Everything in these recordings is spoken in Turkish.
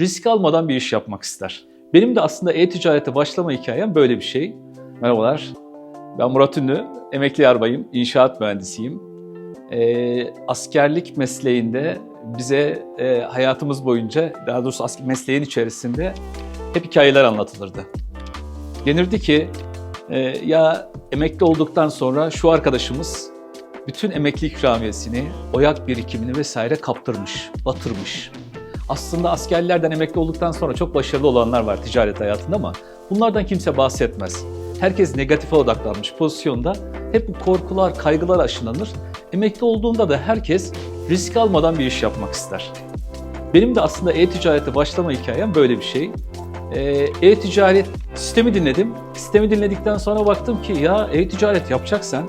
risk almadan bir iş yapmak ister. Benim de aslında e-ticarete başlama hikayem böyle bir şey. Merhabalar, ben Murat Ünlü, emekli yarbayım, inşaat mühendisiyim. Ee, askerlik mesleğinde bize e, hayatımız boyunca, daha doğrusu asker mesleğin içerisinde hep hikayeler anlatılırdı. Denirdi ki, e, ya emekli olduktan sonra şu arkadaşımız bütün emekli ikramiyesini, oyak birikimini vesaire kaptırmış, batırmış. Aslında askerlerden emekli olduktan sonra çok başarılı olanlar var ticaret hayatında ama bunlardan kimse bahsetmez. Herkes negatife odaklanmış pozisyonda hep bu korkular, kaygılar aşılanır. Emekli olduğunda da herkes risk almadan bir iş yapmak ister. Benim de aslında e-ticarete başlama hikayem böyle bir şey. Ee, E-ticaret sistemi dinledim. Sistemi dinledikten sonra baktım ki ya e-ticaret yapacaksan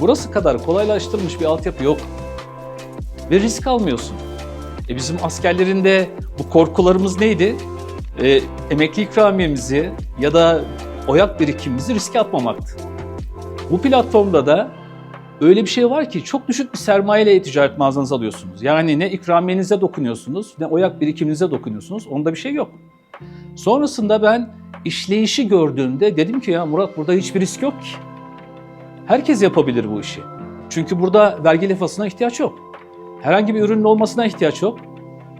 burası kadar kolaylaştırılmış bir altyapı yok. Ve risk almıyorsun. E bizim askerlerin de bu korkularımız neydi? E, emekli ikramiyemizi ya da oyak birikimimizi riske atmamaktı. Bu platformda da öyle bir şey var ki çok düşük bir sermayeyle ticaret mağazanızı alıyorsunuz. Yani ne ikramiyenize dokunuyorsunuz ne oyak birikiminize dokunuyorsunuz. Onda bir şey yok. Sonrasında ben işleyişi gördüğümde dedim ki ya Murat burada hiçbir risk yok ki. Herkes yapabilir bu işi. Çünkü burada vergi lefasına ihtiyaç yok. Herhangi bir ürünün olmasına ihtiyaç yok.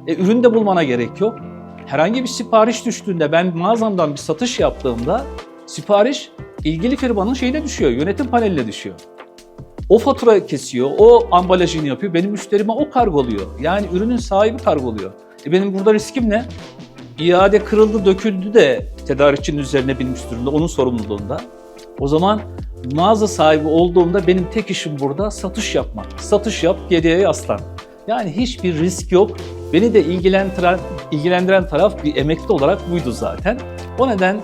E, ürün de bulmana gerek yok. Herhangi bir sipariş düştüğünde ben mağazamdan bir satış yaptığımda sipariş ilgili firmanın şeyine düşüyor, yönetim paneline düşüyor. O fatura kesiyor, o ambalajını yapıyor, benim müşterime o kargoluyor. Yani ürünün sahibi kargoluyor. E benim burada riskim ne? İade kırıldı, döküldü de tedarikçinin üzerine binmiş durumda, onun sorumluluğunda. O zaman mağaza sahibi olduğumda benim tek işim burada satış yapmak. Satış yap, geriye yaslan. Yani hiçbir risk yok. Beni de ilgilendiren, ilgilendiren taraf bir emekli olarak buydu zaten. O neden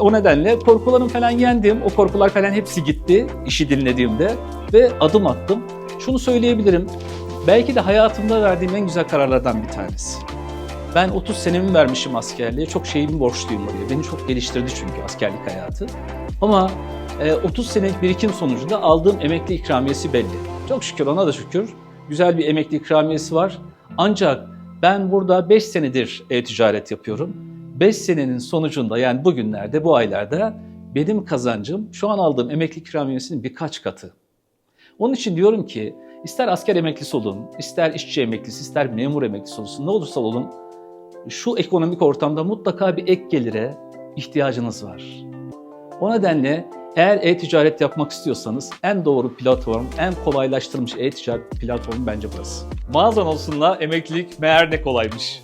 o nedenle korkularım falan yendim. O korkular falan hepsi gitti işi dinlediğimde ve adım attım. Şunu söyleyebilirim. Belki de hayatımda verdiğim en güzel kararlardan bir tanesi. Ben 30 senemi vermişim askerliğe. Çok şeyimi borçluyum oraya. Beni çok geliştirdi çünkü askerlik hayatı. Ama e, 30 senelik birikim sonucunda aldığım emekli ikramiyesi belli. Çok şükür ona da şükür. Güzel bir emekli ikramiyesi var. Ancak ben burada 5 senedir e-ticaret yapıyorum. 5 senenin sonucunda yani bugünlerde, bu aylarda benim kazancım şu an aldığım emekli ikramiyesinin birkaç katı. Onun için diyorum ki ister asker emeklisi olun, ister işçi emeklisi, ister memur emeklisi olsun ne olursa olun şu ekonomik ortamda mutlaka bir ek gelire ihtiyacınız var. O nedenle eğer e-ticaret yapmak istiyorsanız en doğru platform, en kolaylaştırılmış e-ticaret platformu bence burası. Mağazan olsunla emeklilik meğer ne kolaymış.